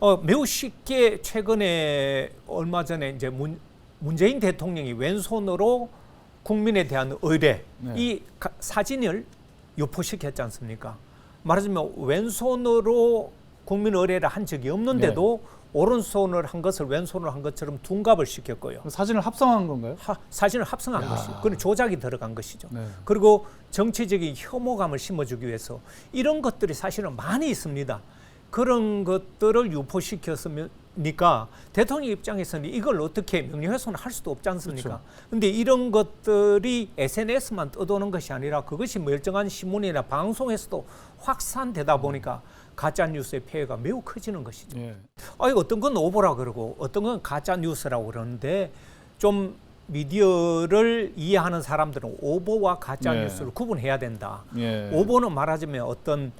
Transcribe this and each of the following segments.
어, 매우 쉽게 최근에 얼마 전에 이제 문, 문재인 대통령이 왼손으로 국민에 대한 의뢰 네. 이 가- 사진을 유포시켰지 않습니까? 말하자면 왼손으로 국민 의뢰를 한 적이 없는데도 오른손을 한 것을 왼손으로 한 것처럼 둔갑을 시켰고요. 그 사진을 합성한 건가요? 하- 사진을 합성한 야. 것이죠. 그건 조작이 들어간 것이죠. 네. 그리고 정치적인 혐오감을 심어주기 위해서 이런 것들이 사실은 많이 있습니다. 그런 것들을 유포시켰으니까 대통령 입장에서는 이걸 어떻게 명령해서는 할 수도 없지 않습니까? 그렇죠. 근데 이런 것들이 SNS만 떠도는 것이 아니라 그것이 멀쩡한 신문이나 방송에서도 확산되다 보니까 가짜 뉴스의 폐해가 매우 커지는 것이죠. 예. 아니 어떤 건 오보라 그러고 어떤 건 가짜 뉴스라고 그러는데 좀 미디어를 이해하는 사람들은 오보와 가짜 네. 뉴스를 구분해야 된다. 예. 오보는 말하자면 어떤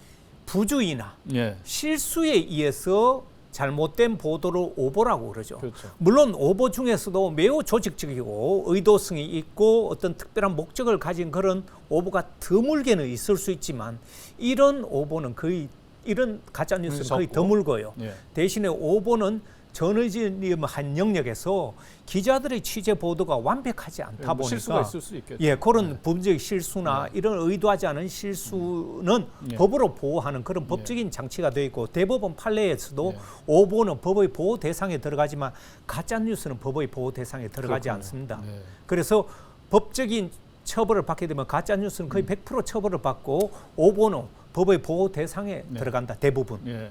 부주의나 예. 실수에 의해서 잘못된 보도를 오보라고 그러죠. 그렇죠. 물론 오보 중에서도 매우 조직적이고 의도성이 있고 어떤 특별한 목적을 가진 그런 오보가 드물게는 있을 수 있지만 이런 오보는 거의 이런 가짜 뉴스는 거의. 드물고요. 예. 대신에 오보는 저널리즘 한 영역에서 기자들의 취재 보도가 완벽하지 않다 뭐 보니까 실수가 있을 수 있겠죠. 예, 그런 범죄의 실수나 이런 의도하지 않은 실수는 예. 법으로 보호하는 그런 법적인 장치가 되어 있고 대법원 판례에서도 예. 오보는 법의 보호 대상에 들어가지만 가짜 뉴스는 법의 보호 대상에 들어가지 그렇군요. 않습니다. 네. 그래서 법적인 처벌을 받게 되면 가짜 뉴스는 거의 100% 처벌을 받고 오보는 법의 보호 대상에 네. 들어간다 대부분. 예.